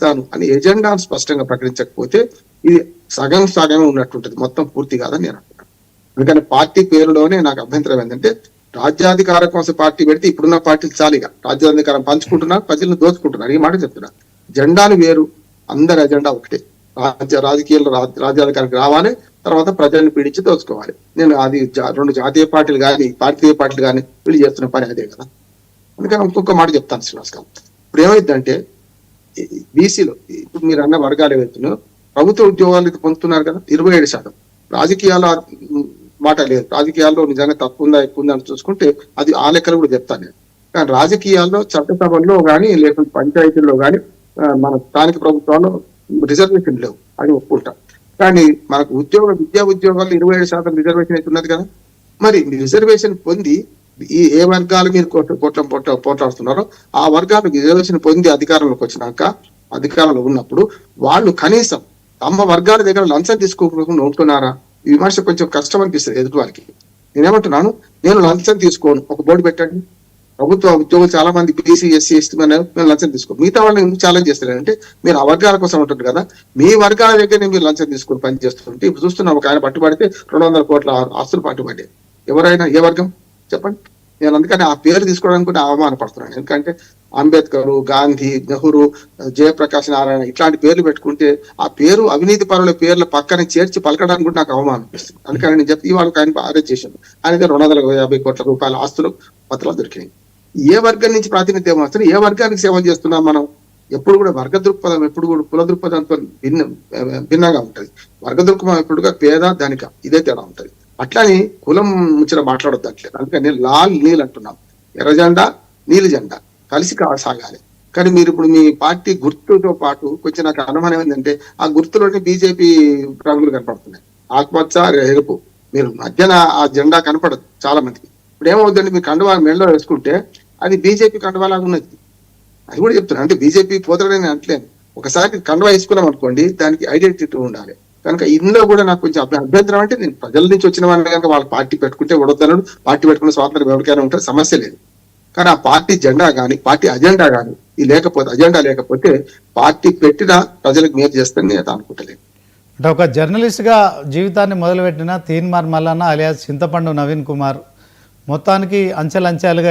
చేస్తాను అని ఎజెండాను స్పష్టంగా ప్రకటించకపోతే ఇది సగం సగం ఉన్నట్టుంటది. మొత్తం పూర్తి కాదని నేను అంటున్నాను అందుకని పార్టీ పేరులోనే నాకు అభ్యంతరం ఏంటంటే రాజ్యాధికార కోసం పార్టీ పెడితే ఇప్పుడున్న పార్టీలు చాలిగా రాజ్యాధికారం పంచుకుంటున్నారు ప్రజలను దోచుకుంటున్నారు. ఈ మాట చెప్తున్నా. జెండాలు వేరు అందరి ఎజెండా ఒకటే. రాజ్య రాజకీయాల్లో రాజ్యాధికారికి రావాలి తర్వాత ప్రజల్ని పీడించి దోచుకోవాలి. నేను అది రెండు జాతీయ పార్టీలు కానీ ప్రాంతీయ పార్టీలు కానీ వీళ్ళు చేస్తున్న పని అదే కదా. అందుకని ఇంకొక మాట చెప్తాను శ్రీనివాస్ గారు. ఇప్పుడు ఏమైందంటే బీసీలో ఇప్పుడు మీరు అన్న వర్గాలు ఏవైతున్నాయో ప్రభుత్వ ఉద్యోగాలు పొందుతున్నారు కదా ఇరవై ఏడు శాతం. రాజకీయాల మాట లేదు. రాజకీయాల్లో నిజంగా తప్పు ఉందా ఎక్కువ ఉందా అని చూసుకుంటే అది ఆ లెక్కలు కూడా చెప్తాను నేను. కానీ రాజకీయాల్లో చట్టసభల్లో కానీ లేకుంటే పంచాయతీల్లో కానీ మన స్థానిక ప్రభుత్వాల్లో రిజర్వేషన్ లేవు. అని ఒప్పుకుంటాం. కానీ మనకు ఉద్యోగ విద్యా ఉద్యోగాల్లో ఇరవై ఏడు శాతం రిజర్వేషన్ అయితే ఉన్నది కదా. మరి రిజర్వేషన్ పొంది ఈ ఏ వర్గాలు మీరు కోట్ల కోట్ల పోట పోటాడుతున్నారో ఆ వర్గాలు రిజర్వేషన్ పొంది అధికారంలోకి వచ్చినాక అధికారంలో ఉన్నప్పుడు వాళ్ళు కనీసం తమ వర్గాల దగ్గర లంచం తీసుకోకుండా ఉంటున్నారా ఈ విమర్శ కొంచెం కష్టం అనిపిస్తుంది ఎదుటి వారికి నేనేమంటున్నాను? నేను లంచం తీసుకోను. ఒక బోర్డు పెట్టండి. ప్రభుత్వ ఉద్యోగులు చాలా మంది బీసీ ఎస్సీ ఎస్టీ మేము లంచం తీసుకో మిగతా వాళ్ళని ఎందుకు ఛాలెంజ్ చేస్తారంటే మీరు ఆ వర్గాల కోసం ఉంటుంది కదా. మీ వర్గాల దగ్గర మీరు లంచం తీసుకొని పని చేస్తుంటే ఇప్పుడు చూస్తున్నాం ఒక ఆయన పట్టుబడితే రెండు వందల కోట్ల ఆస్తులు పట్టుబడ్డాయి. ఎవరైనా ఏ వర్గం? చెప్పండి. నేను అందుకని ఆ పేరు తీసుకోవడానికి కూడా అవమానపడుతున్నాను ఎందుకంటే అంబేద్కర్ గాంధీ నెహ్రూ జయప్రకాష్ నారాయణ ఇట్లాంటి పేర్లు పెట్టుకుంటే ఆ పేరు అవినీతి పరుల పేర్ల పక్కన చేర్చి పలకడానికి కూడా నాకు అవమానం అందుకని నేను చెప్పి ఇవాళ ఆయన అరెస్ట్ చేశాను ఆయన దగ్గర రెండు వందల యాభై కోట్ల రూపాయల ఆస్తులు పత్రాలు దొరికినాయి. ఏ వర్గం నుంచి ప్రాతినిధ్యం వస్తుంది ఏ వర్గానికి సేవ చేస్తున్నాం మనం? ఎప్పుడు కూడా వర్గ దృక్పథం ఎప్పుడు కూడా కుల దృక్పథంతో భిన్న భిన్నంగా ఉంటది. వర్గ దృక్పథం ఎప్పుడుగా పేద ధనిక ఇదే తేడా ఉంటది. అట్లానే కులం ముచ్చట మాట్లాడొద్దు అట్లేదు అందుకని లాల్ నీల్ అంటున్నాం. ఎర్ర జెండా నీలి జెండా. కలిసి కాసాగాలి కానీ మీరు ఇప్పుడు మీ పార్టీ గుర్తుతో పాటు కొంచెం నాకు అనుమానం ఏంటంటే ఆ గుర్తులోనే బీజేపీ రంగులు కనపడుతున్నాయి. ఆత్మహత్య ఎరుపు మీరు మధ్యన ఆ జెండా కనపడదు చాలా మందికి. ఇప్పుడు ఏమవుతుందంటే మీ కండువా మెడలో వేసుకుంటే అది బీజేపీ కండువాలాగా ఉన్నది. అది కూడా చెప్తున్నాను అంటే బీజేపీ పోతాడని అంటలేను. ఒకసారి కండువా వేసుకున్నాం అనుకోండి దానికి ఐడెంటిటీ ఉండాలి. కనుక ఇందులో కూడా నాకు కొంచెం అభ్యంతరం అంటే నేను ప్రజల నుంచి వచ్చిన వాళ్ళని కనుక వాళ్ళ పార్టీ పెట్టుకుంటే ఉడొద్దనడు పార్టీ పెట్టుకున్న స్వాతంత్రం ఎవరికైనా ఉంటే సమస్య లేదు. కానీ ఆ పార్టీ జెండా కానీ పార్టీ అజెండా కానీ ఇది లేకపోతే అజెండా లేకపోతే పార్టీ పెట్టినా ప్రజలకు మేలు చేస్తానని నేను అనుకుంటలేను. అంటే ఒక జర్నలిస్ట్గా జీవితాన్ని మొదలుపెట్టిన తీన్మార్ మల్లన్న అలియాస్ చింతపండు నవీన్ కుమార్ మొత్తానికి అంచెలంచెలుగా